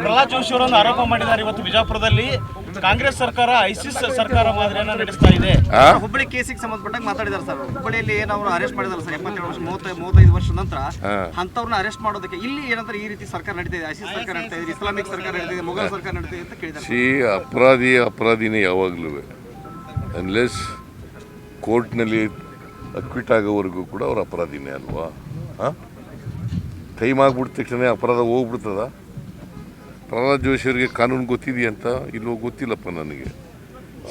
ಪ್ರಹ್ಲಾದ್ ಜೋಶಿ ಅವರನ್ನು ಆರೋಪ ಮಾಡಿದ್ದಾರೆ ಇವತ್ತು ಬಿಜಾಪುರದಲ್ಲಿ. ಕಾಂಗ್ರೆಸ್ ಸರ್ಕಾರ ಐಸಿಸ್ ಸರ್ಕಾರ ಮಾದರಿಯನ್ನ ನಡೆಸ್ತಾ ಇದೆ. ಹುಬ್ಬಳ್ಳಿ ಕೇಸಿಗೆ ಸಂಬಂಧಪಟ್ಟಾಗ ಮಾತಾಡಿದಾರೆ ಸರ್ ಹುಬ್ಬಳ್ಳಿಯಲ್ಲಿ ಏನವ್ರು ಅವರು ಅರೆಸ್ಟ್ ಮಾಡಿದಾರೆ ಸರ್ ಎಪ್ಪತ್ತೇಳು ವರ್ಷ ಮೂವತ್ತೈ ಮೂವತ್ತೈದು ವರ್ಷ ನಂತರ. ಅಂತವ್ರನ್ನ ಅರೆಸ್ಟ್ ಮಾಡೋದಕ್ಕೆ ಇಲ್ಲಿ ಏನಂದ್ರೆ ಈ ರೀತಿ ಸರ್ಕಾರ ನಡೀತಾ ಇದೆ? ಐಸಿಸ್ ಸರ್ಕಾರ ನಡೀತಾ ಇದೆ ಇಸ್ಲಾಮಿಕ್ ಸರ್ಕಾರ ನಡೀತಾ ಇದೆ ಮೊಘಲ್ ಸರ್ಕಾರ ನಡೀತಾ ಇದೆ ಅಂತ ಕೇಳಿದ್ದಾರೆ ಸಿ ಅಪರಾಧಿ ಅಪರಾಧಿನೇ ಯಾವಾಗಲೂ. ಅನ್ಲೆಸ್ ಕೋರ್ಟ್ನಲ್ಲಿ ಅಕ್ವಿಟ್ ಆಗೋವರೆಗೂ ಕೂಡ ಅವ್ರ ಅಪರಾಧಿನೇ ಅಲ್ವಾ? ಹಾಂ ಟೈಮ್ ಆಗ್ಬಿಟ್ಟ ತಕ್ಷಣ ಅಪರಾಧ ಹೋಗ್ಬಿಡ್ತದ? ಪ್ರಹ್ಲಾದ್ ಜೋಶಿ ಅವರಿಗೆ ಕಾನೂನು ಗೊತ್ತಿದೆಯಂತ ಇಲ್ಲೋ ಗೊತ್ತಿಲ್ಲಪ್ಪ ನನಗೆ.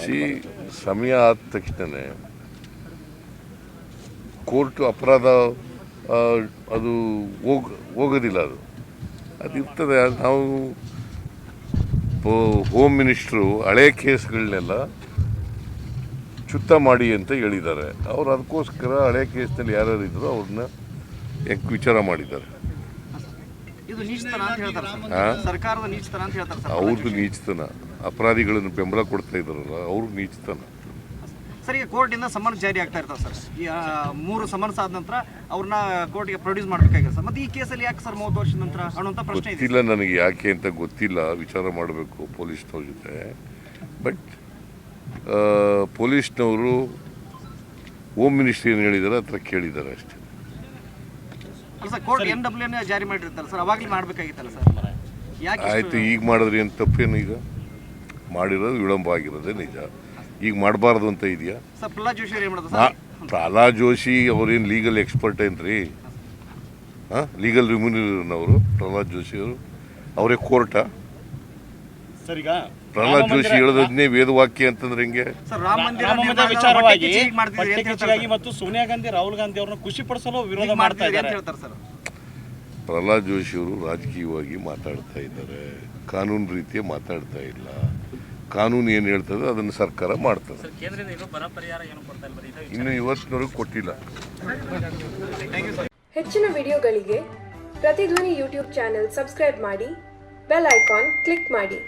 ಸಿ ಸಮಯ ಆದ ತಕ್ಷಣ ಕೋರ್ಟ್ ಅಪರಾಧ ಅದು ಹೋಗ, ಹೋಗೋದಿಲ್ಲ ಅದು. ಅದು ಇರ್ತದೆ. ನಾವು ಪೋ- ಹೋಮ್ ಮಿನಿಸ್ಟ್ರು ಹಳೆ ಕೇಸ್ಗಳನ್ನೆಲ್ಲ ಚುತ್ತ ಮಾಡಿ ಅಂತ ಹೇಳಿದ್ದಾರೆ. ಅವ್ರು ಅದಕ್ಕೋಸ್ಕರ ಹಳೆ ಕೇಸ್ನಲ್ಲಿ ಯಾರ್ಯಾರು ಇದ್ದರೂ ಅವ್ರನ್ನ ವಿಚಾರ ಮಾಡಿದ್ದಾರೆ. ಇದು ನೀಚತನ ಅಂತ ಹೇಳ್ತಾರೆ ಸರ್. ಸರ್ಕಾರದ ನೀಚತನ ಅಂತ ಹೇಳ್ತಾರೆ ಸರ್. ಅವ್ರದ್ದು ನೀಚತನ. ಅಪರಾಧಿಗಳನ್ನು ಬೆಂಬಲ ಕೊಡ್ತಾ ಇದ್ದಾರಲ್ಲ ಅವ್ರಿಗೆ ನೀಚತನ. ಸರ್ ಈಗ ಕೋರ್ಟಿಂದ ಸಮನ್ಸ್ ಜಾರಿ ಆಗ್ತಾ ಇರ್ತಾರೆ ಸರ್. ಈ ಆ, ಮೂರು ಸಮನ್ಸ್ ಆದ ನಂತರ ಅವ್ರನ್ನ ಕೋರ್ಟ್ಗೆ ಪ್ರೊಡ್ಯೂಸ್ ಮಾಡಬೇಕಾಗಿದೆ ಸರ್. ಮತ್ತೆ ಈ ಕೇಸಲ್ಲಿ ಯಾಕೆ ಸರ್ ಮೂವತ್ತು ವರ್ಷದ ನಂತರ ಅನ್ನುವಂಥ ಪ್ರಶ್ನೆ ಇದೆ ಗೊತ್ತಿಲ್ಲ ನನಗೆ ಯಾಕೆ ಅಂತ ಗೊತ್ತಿಲ್ಲ. ವಿಚಾರ ಮಾಡಬೇಕು ಪೊಲೀಸ್ನವ್ರ ಜೊತೆ. ಬಟ್ ಪೊಲೀಸ್ನವರು ಹೋಮ್ ಮಿನಿಸ್ಟ್ರಿ ಏನು ಹೇಳಿದ್ದಾರೆ ಹತ್ರ ಕೇಳಿದ್ದಾರೆ ಅಷ್ಟೇ. ಸರ್ ಕೋರ್ಟ್ ಎನ್ ಡಬ್ಲ್ಯೂ ಜಾರಿ ಮಾಡಿರ್ತಾರೆ ಸರ್ ಅವಾಗಲೇ ಮಾಡಬೇಕಾಗಿತ್ತಲ್ಲ ಸರ್? ಯಾಕೆ ಆಯಿತು ಈಗ ಮಾಡಿದ್ರೆ ಏನು ತಪ್ಪೇನು ಈಗ? ಮಾಡಿರೋದು ವಿಳಂಬ ಆಗಿರೋದೇ ನಿಜ. ಈಗ ಮಾಡಬಾರ್ದು ಅಂತ ಇದೆಯಾ? ಸರ್ ಪ್ರಹ್ಲಾದ್ ಜೋಶಿ ಅವ್ರು ಏನು ಮಾಡೋದು ಸರ್? ಪ್ರಹ್ಲಾದ್ ಜೋಶಿ ಅವ್ರೇನು ಲೀಗಲ್ ಎಕ್ಸ್ಪರ್ಟ್ ಏನ್ರಿ? ಹಾಂ ಲೀಗಲ್ ರಿಮ್ಯೂನರು ಪ್ರಹ್ಲಾದ್ ಜೋಶಿ ಅವರು. ಅವರೇ ಕೋರ್ಟಾ ಸರ್ ಈಗ ಪ್ರಹ್ಲಾದ್ ಜೋಶಿ ಹೇಳೋದನ್ನೇ ವೇದವಾಕ್ಯ ಅಂತಂದ್ರೆ ಹಿಂಗೆ? ಸರ್ ರಾಮ ಮಂದಿರ ರಾಮ ಮಂದಿರ ನಿರ್ಮಾಣ ವಿಚಾರವಾಗಿ ಅಂತ ಹೇಳ್ತಾರೆ ಮತ್ತು ಸೋನಿಯಾ ಗಾಂಧಿ ರಾಹುಲ್ ಗಾಂಧಿ ಅವ್ರನ್ನ ಖುಷಿ ಪಡಿಸಲು ವಿರೋಧ ಮಾಡ್ತಾ ಅಂತ ಇದ್ದಾರೆ. ಹೇಳ್ತಾರೆ ಸರ್. ಪ್ರಹ್ಲಾದ್ ಜೋಶಿ ಅವರು ರಾಜಕೀಯವಾಗಿ ಮಾತಾಡ್ತಾ ಇದ್ದಾರೆ. ಕಾನೂನು ರೀತಿಯ ಮಾತಾಡ್ತಾ ಇಲ್ಲ. ಕಾನೂನು ಏನು ಹೇಳ್ತದೆ ಅದನ್ನು ಸರ್ಕಾರ ಮಾಡ್ತದೆ. ಕೇಂದ್ರದಿಂದ ಇನ್ನೂ ಬರ ಪರಿಹಾರ ಏನು ಕೊಡ್ತಾ ಇಲ್ಲ ಬರೀ ಇದೇ ಇನ್ನು ಇವತ್ತಿನವರೆಗೂ ಕೊಟ್ಟಿಲ್ಲ. ಹೆಚ್ಚಿನ ವಿಡಿಯೋಗಳಿಗೆ ಪ್ರತಿಧ್ವನಿ ಯೂಟ್ಯೂಬ್ ಚಾನೆಲ್ ಸಬ್ಸ್ಕ್ರೈಬ್ ಮಾಡಿ ಬೆಲ್ ಐಕಾನ್ ಕ್ಲಿಕ್ ಮಾಡಿ.